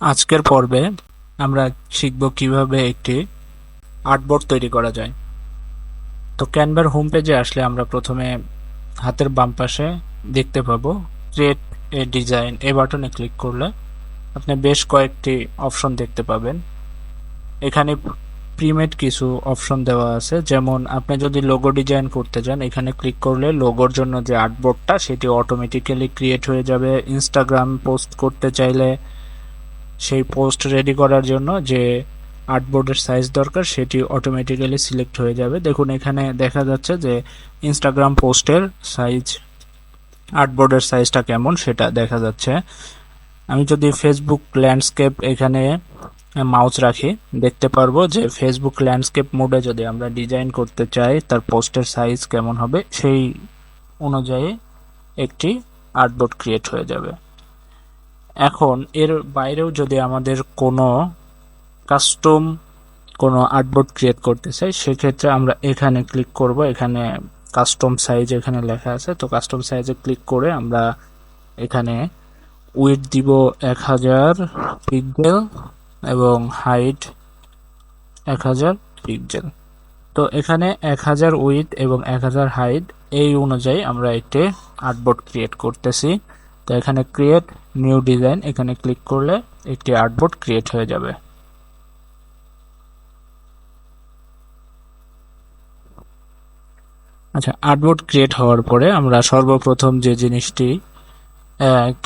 আজকের পর্বে আমরা শিখব কীভাবে একটি আর্টবোর্ড তৈরি করা যায়। তো ক্যানভার হোম পেজে আসলে আমরা প্রথমে হাতের বাম পাশে দেখতে পাবো ক্রিয়েট এ ডিজাইন এই বাটনে ক্লিক করলে আপনি বেশ কয়েকটি অপশন দেখতে পাবেন। এখানে প্রিমেড কিছু অপশন দেওয়া আছে। যেমন আপনি যদি লোগো ডিজাইন করতে চান, এখানে ক্লিক করলে লোগোর জন্য যে আর্টবোর্ডটা, সেটি অটোমেটিক্যালি ক্রিয়েট হয়ে যাবে। ইনস্টাগ্রাম পোস্ট করতে চাইলে সেই পোস্ট রেডি করার জন্য যে আর্টবোর্ডের সাইজ দরকার, সেটি অটোমেটিক্যালি সিলেক্ট হয়ে যাবে। দেখুন, এখানে দেখা যাচ্ছে যে ইনস্টাগ্রাম পোস্টের সাইজ আর্টবোর্ডের সাইজটা কেমন সেটা দেখা যাচ্ছে। আমি যদি ফেসবুক ল্যান্ডস্কেপ এখানে মাউস রাখি, দেখতে পারব যে ফেসবুক ল্যান্ডস্কেপ মোডে যদি আমরা ডিজাইন করতে চাই, তার পোস্টের সাইজ কেমন হবে, সেই অনুযায়ী একটি আর্টবোর্ড ক্রিয়েট হয়ে যাবে। এখন এর বাইরেও যদি আমাদের কোনো কাস্টম কোনো আর্টবোর্ড ক্রিয়েট করতে চাই, সেক্ষেত্রে আমরা এখানে ক্লিক করব। এখানে কাস্টম সাইজ এখানে লেখা আছে। তো কাস্টম সাইজে ক্লিক করে আমরা এখানে উইথ দিব এক হাজার পিক্সেল এবং হাইট এক হাজার পিক্সেল তো এখানে এক হাজার উইথ এবং এক হাজার হাইট এই অনুযায়ী আমরা একটি আর্টবোর্ড ক্রিয়েট করতেছি। তো এখানে ক্রিয়েট নিউ ডিজাইন এখানে ক্লিক করলে একটি আর্টবোর্ড ক্রিয়েট হয়ে যাবে। আচ্ছা আর্টবোর্ড ক্রিয়েট হওয়ার পরে আমরা সর্বপ্রথম যে জিনিসটি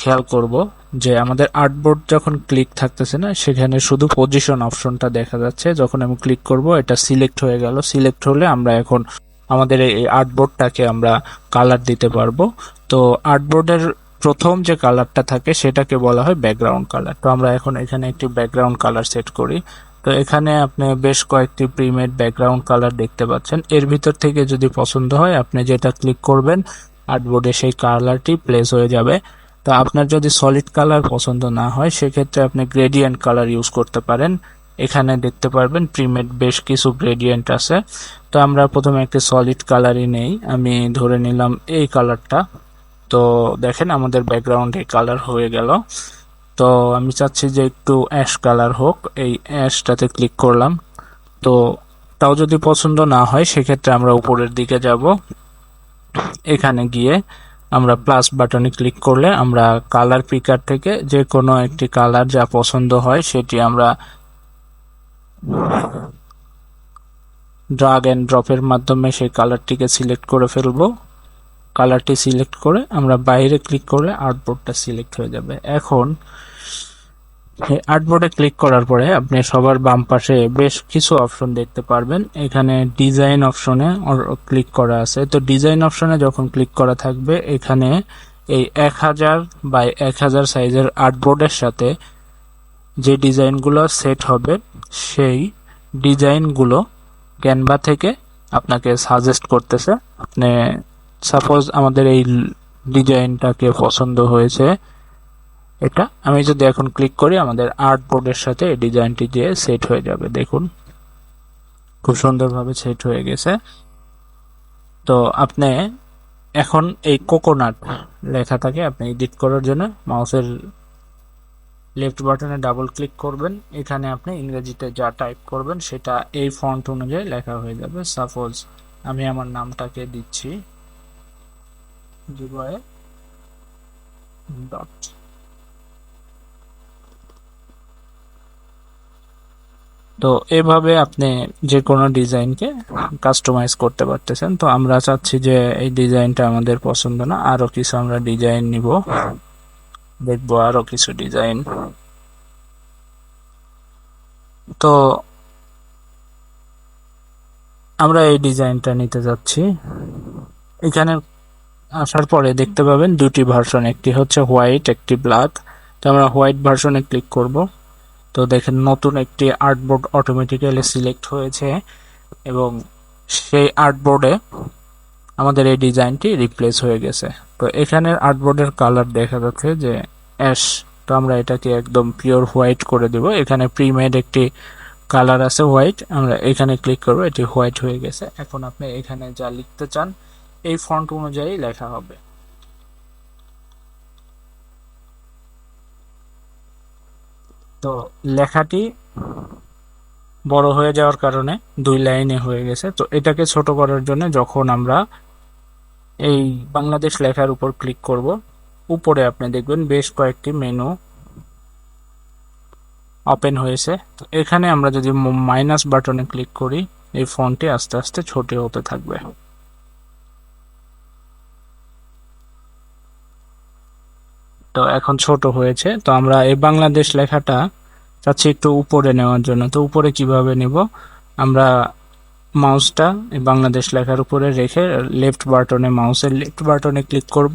খেয়াল করব যে আমাদের আর্টবোর্ড যখন ক্লিক থাকতেছে না, সেখানে শুধু পজিশন অপশনটা দেখা যাচ্ছে। যখন আমি ক্লিক করব, এটা সিলেক্ট হয়ে গেল। সিলেক্ট হলে আমরা এখন আমাদের এই আর্টবোর্ডটাকে আমরা কালার দিতে পারব। তো আর্টবোর্ডের প্রথম যে কালারটা থাকে সেটাকে বলা হয় ব্যাকগ্রাউন্ড কালার তো আমরা এখন এখানে একটি ব্যাকগ্রাউন্ড কালার সেট করি। তো এখানে আপনি বেশ কয়েকটি প্রিমেড ব্যাকগ্রাউন্ড কালার দেখতে পাচ্ছেন। এর ভিতর থেকে যদি পছন্দ হয়, আপনি যেটা ক্লিক করবেন আর্টবোর্ডে সেই কালারটি প্লেস হয়ে যাবে। তো আপনার যদি সলিড কালার পছন্দ না হয়, সেক্ষেত্রে আপনি গ্রেডিয়েন্ট কালার ইউজ করতে পারেন। এখানে দেখতে পারবেন প্রিমেড বেশ কিছু গ্রেডিয়েন্ট আছে। তো আমরা প্রথমে একটি সলিড কালারই নেই। আমি ধরে নিলাম এই কালারটা তো দেখেন আমাদের ব্যাকগ্রাউন্ডে কালার হয়ে গেল। তো আমি চাচ্ছি যে একটু অ্যাশ কালার হোক, এই অ্যাশটাতে ক্লিক করলাম। তো তাও যদি পছন্দ না হয়, সেক্ষেত্রে আমরা উপরের দিকে যাব। এখানে গিয়ে আমরা প্লাস বাটনে ক্লিক করলে আমরা কালার পিকার থেকে যে কোনো একটি কালার যা পছন্দ হয়, সেটি আমরা ড্রাগ অ্যান্ড ড্রপের মাধ্যমে সেই কালারটিকে সিলেক্ট করে ফেলব। কালারটি সিলেক্ট করে আমরা বাইরে ক্লিক করলে আর্টবোর্ডটা সিলেক্ট হয়ে যাবে। এখন আর্টবোর্ডে ক্লিক করার পরে আপনি সবার বাম পাশে বেশ কিছু অপশন দেখতে পারবেন। এখানে ডিজাইন অপশনে ক্লিক করা আছে। তো ডিজাইন অপশনে যখন ক্লিক করা থাকবে, এখানে এই এক হাজার বাই এক হাজার সাইজের আর্টবোর্ডের সাথে যে ডিজাইনগুলো সেট হবে, সেই ডিজাইনগুলো ক্যানভা থেকে আপনাকে সাজেস্ট করতেছে। আপনি সাপোজ আমাদের এই ডিজাইনটাকে পছন্দ হয়েছে, এটা আমি যদি এখন ক্লিক করি, আমাদের আর্ট বোর্ডের সাথে এই ডিজাইনটি দিয়ে সেট হয়ে যাবে। দেখুন, খুব সুন্দরভাবে সেট হয়ে গেছে। তো আপনি এখন এই কোকোনাট লেখাটাকে আপনি এডিট করার জন্য মাউসের লেফট বাটনে ডাবল ক্লিক করবেন। এখানে আপনি ইংরেজিতে যা টাইপ করবেন, সেটা এই ফন্ট অনুযায়ী লেখা হয়ে যাবে। সাপোজ আমি আমার নামটাকে দিচ্ছি। জিবয়ে ডট তো এভাবে আপনি যে কোনো ডিজাইনকে কাস্টমাইজ করতে পারতেছেন। তো আমরা চাচ্ছি যে এই ডিজাইনটা আমাদের পছন্দ না আরও কিছু আমরা ডিজাইন নিব। দেখব আরও কিছু ডিজাইন। তো আমরা এই ডিজাইনটা নিতে যাচ্ছি। এখানে আসার পরে দেখতে পাবেন দুটি ভার্সন একটি হচ্ছে হোয়াইট একটি ব্ল্যাক তো আমরা হোয়াইট ভার্সনে ক্লিক করব। তো দেখেন নতুন একটি আর্টবোর্ড অটোমেটিক্যালি সিলেক্ট হয়েছে এবং সেই আর্টবোর্ডে আমাদের এই ডিজাইনটি রিপ্লেস হয়ে গেছে। তো এখানের আর্টবোর্ডের কালার দেখা যাচ্ছে যে অ্যাশ তো আমরা এটাকে একদম পিওর হোয়াইট করে দেব। এখানে প্রিমেড একটি কালার আছে হোয়াইট আমরা এখানে ক্লিক করব, এটি হোয়াইট হয়ে গেছে। এখন আপনি এখানে যা লিখতে চান এই ফন্ট অনুযায়ী লেখা হবে। তো লেখাটি বড় হয়ে যাওয়ার কারণে দুই লাইনে হয়ে গেছে। তো এটাকে ছোট করার জন্য যখন আমরা এই বাংলাদেশ লেখার উপর ক্লিক করব, উপরে আপনি দেখবেন বেশ কয়েকটি মেনু ওপেন হয়েছে। তো এখানে আমরা যদি মাইনাস বাটনে ক্লিক করি, এই ফন্টটি আস্তে আস্তে ছোট হতে থাকবে। তো এখন ছোট হয়েছে। তো আমরা এই বাংলাদেশ লেখাটা চাচ্ছি একটু উপরে নেওয়ার জন্য। তো উপরে কীভাবে নেব? আমরা মাউসটা এই বাংলাদেশ লেখার উপরে রেখে লেফট বাটনে মাউসের লেফট বাটনে ক্লিক করব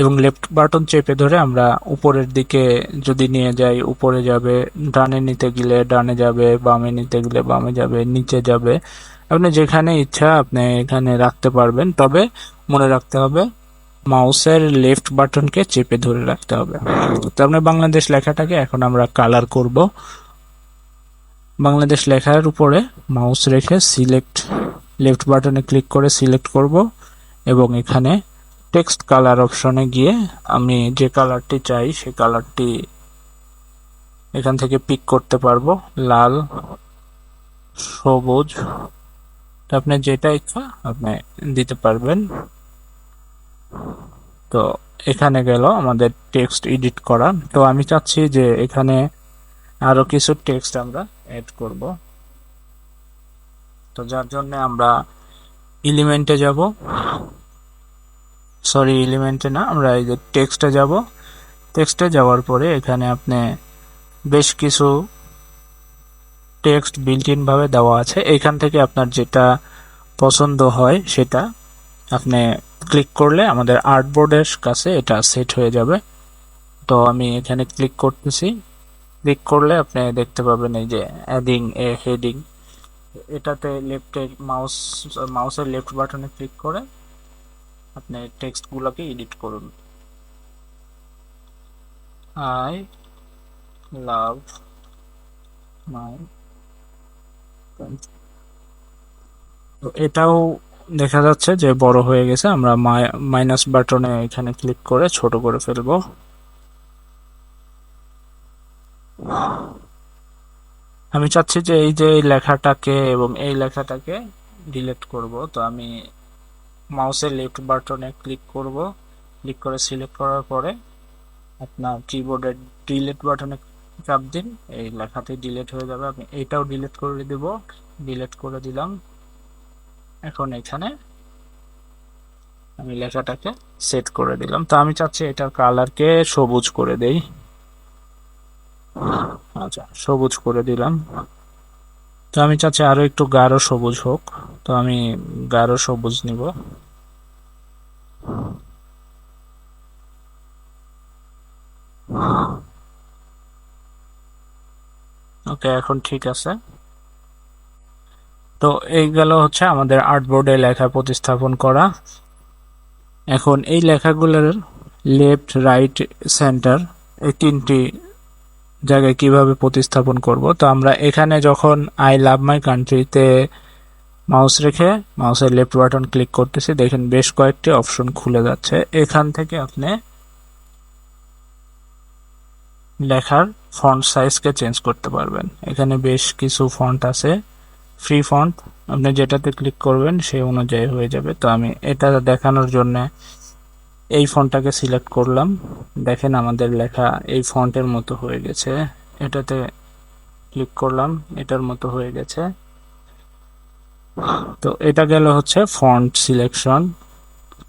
এবং লেফট বাটন চেপে ধরে আমরা উপরের দিকে যদি নিয়ে যাই, উপরে যাবে, ডানে নিতে গেলে ডানে যাবে, বামে নিতে গেলে বামে যাবে, নিচে যাবে। আপনি যেখানে ইচ্ছা আপনি এখানে রাখতে পারবেন। তবে মনে রাখতে হবে মাউসের লেফট বাটনকে চেপে ধরে রাখতে হবে। তো আমরা বাংলাদেশ লেখাটাকে এখন আমরা কালার করব। বাংলাদেশ লেখার উপরে মাউস রেখে সিলেক্ট লেফট বাটনে ক্লিক করে সিলেক্ট করব এবং এখানে টেক্সট কালার অপশনে গিয়ে আমি যে কালারটি চাই, সে কালারটি এখান থেকে পিক করতে পারব। লাল, সবুজ। আপনি যেটা ইচ্ছা আপনি দিতে পারবেন। তো এখানে গেল আমাদের টেক্সট এডিট করা। তো আমি চাচ্ছি যে এখানে আরও কিছু টেক্সট আমরা অ্যাড করব। তো যার জন্য আমরা এলিমেন্টে যাব। সরি এলিমেন্টে না, আমরা এই যে টেক্সটে যাব। টেক্সটে যাওয়ার পরে এখানে আপনি বেশ কিছু টেক্সট বিল্ট ইন ভাবে দেওয়া আছে। এখান থেকে আপনার যেটা পছন্দ হয় সেটা আপনি ক্লিক করলে আমাদের আর্টবোর্ডের কাছে এটা সেট হয়ে যাবে। তো আমি এখানে ক্লিক করতেছি। ক্লিক করলে আপনি দেখতে পাবেন এই যে অ্যাডিং এ হেডিং এটাতে লেফটে মাউস মাউসের লেফট বাটনে ক্লিক করে আপনি টেক্সটগুলোকে এডিট করুন। আই লাভ মাই তো এটাও দেখা যাচ্ছে যে বড় হয়ে গেছে। আমরা মাইনাস বাটনে এখানে ক্লিক করে ছোট করে ফেলব। আমি চাচ্ছি যে এই যে এই লেখাটাকে এবং এই লেখাটাকে ডিলিট করব। তো আমি মাউসের লেফট বাটনে ক্লিক করব। ক্লিক করে সিলেক্ট করার পরে আপনার কিবোর্ডের ডিলিট বাটনে চাপ দিন। এই লেখাটি ডিলিট হয়ে যাবে। আমি এটাও ডিলিট করে দেব। ডিলিট করে দিলাম। এখন এখানে আমি লেখাটাকে সেট করে দিলাম। তো আমি চাচ্ছি এটার কালারকে সবুজ করে দেই। আচ্ছা সবুজ করে দিলাম। তো আমি চাচ্ছি আরও একটু গাঢ় সবুজ হোক। তো আমি গাঢ় সবুজ নিব। ওকে, এখন ঠিক আছে। তো এই গেল হচ্ছে আমাদের আর্টবোর্ডে লেখা প্রতিস্থাপন করা। এখন এই লেখাগুলোর লেফট রাইট সেন্টার এই তিনটি জায়গায় কীভাবে প্রতিস্থাপন করব? তো আমরা এখানে যখন আই লাভ মাই কান্ট্রিতে মাউস রেখে মাউসের লেফট বাটন ক্লিক করতেছি, দেখেন বেশ কয়েকটি অপশন খুলে যাচ্ছে। এখান থেকে আপনি লেখার ফন্ট সাইজকে চেঞ্জ করতে পারবেন। এখানে বেশ কিছু ফন্ট আছে। ফ্রি ফন্ট আপনি যেটাতে ক্লিক করবেন সেই অনুযায়ী হয়ে যাবে। তো আমি এটা দেখানোর জন্য এই ফন্টটাকে সিলেক্ট করলাম। দেখেন আমাদের লেখা এই ফন্টের মতো হয়ে গেছে। এটাতে ক্লিক করলাম, এটার মতো হয়ে গেছে। তো এটা গেল হচ্ছে ফন্ট সিলেকশন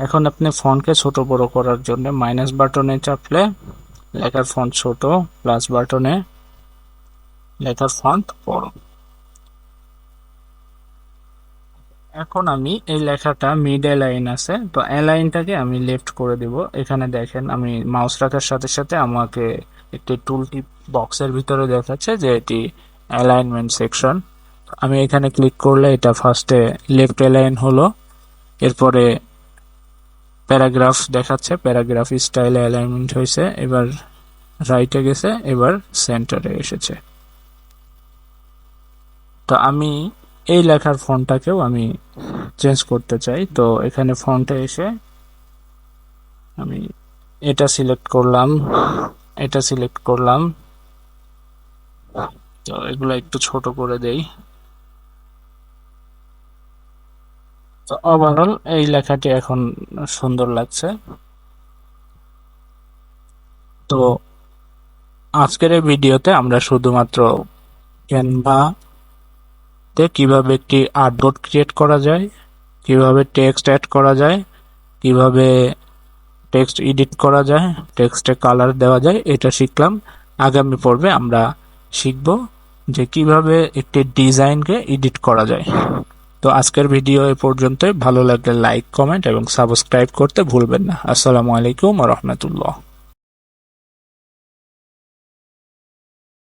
এখন আপনি ফন্টকে ছোট বড় করার জন্য মাইনাস বাটনে চাপলে লেখার ফন্ট ছোট প্লাস বাটনে লেখার ফন্ট বড়। এখন আমি এই লেখাটা মিড লাইন আছে, তো লাইনটাকে আমি লেফট করে দেব। এখানে দেখেন, আমি মাউস রাখার সাথে সাথে আমাকে একটি টুল টিপ বক্সের ভিতরে দেখাচ্ছে যে এটি অ্যালাইনমেন্ট সেকশন আমি এখানে ক্লিক করলে এটা ফার্স্টে লেফট অ্যালাইন হলো। এরপরে প্যারাগ্রাফ দেখাচ্ছে প্যারাগ্রাফ স্টাইলে অ্যালাইনমেন্ট হয়েছে, এবার রাইটে গেছে, এবার সেন্টারে এসেছে। তো আমি এই লেখার ফন্টটাকেও আমি চেঞ্জ করতে চাই। তো এখানে ফন্টে এসে আমি এটা সিলেক্ট করলাম, এটা সিলেক্ট করলাম। তো এগুলো একটু ছোট করে দেই। তো ওভারঅল এই লেখাটি এখন সুন্দর লাগছে। তো আজকের এই ভিডিওতে আমরা শুধুমাত্র ক্যানভাতে কীভাবে একটি আর্টবোর্ড ক্রিয়েট করা যায়, কীভাবে টেক্সট অ্যাড করা যায়, কীভাবে টেক্সট এডিট করা যায় টেক্সটে কালার দেওয়া যায়, এটা শিখলাম। আগামী পর্বে আমরা শিখব যে কীভাবে একটি ডিজাইনকে এডিট করা যায়। তো আজকের ভিডিও এ পর্যন্তই। ভালো লাগলে লাইক কমেন্ট এবং সাবস্ক্রাইব করতে ভুলবেন না। আসসালামু আলাইকুম রহমতুল্লাহ।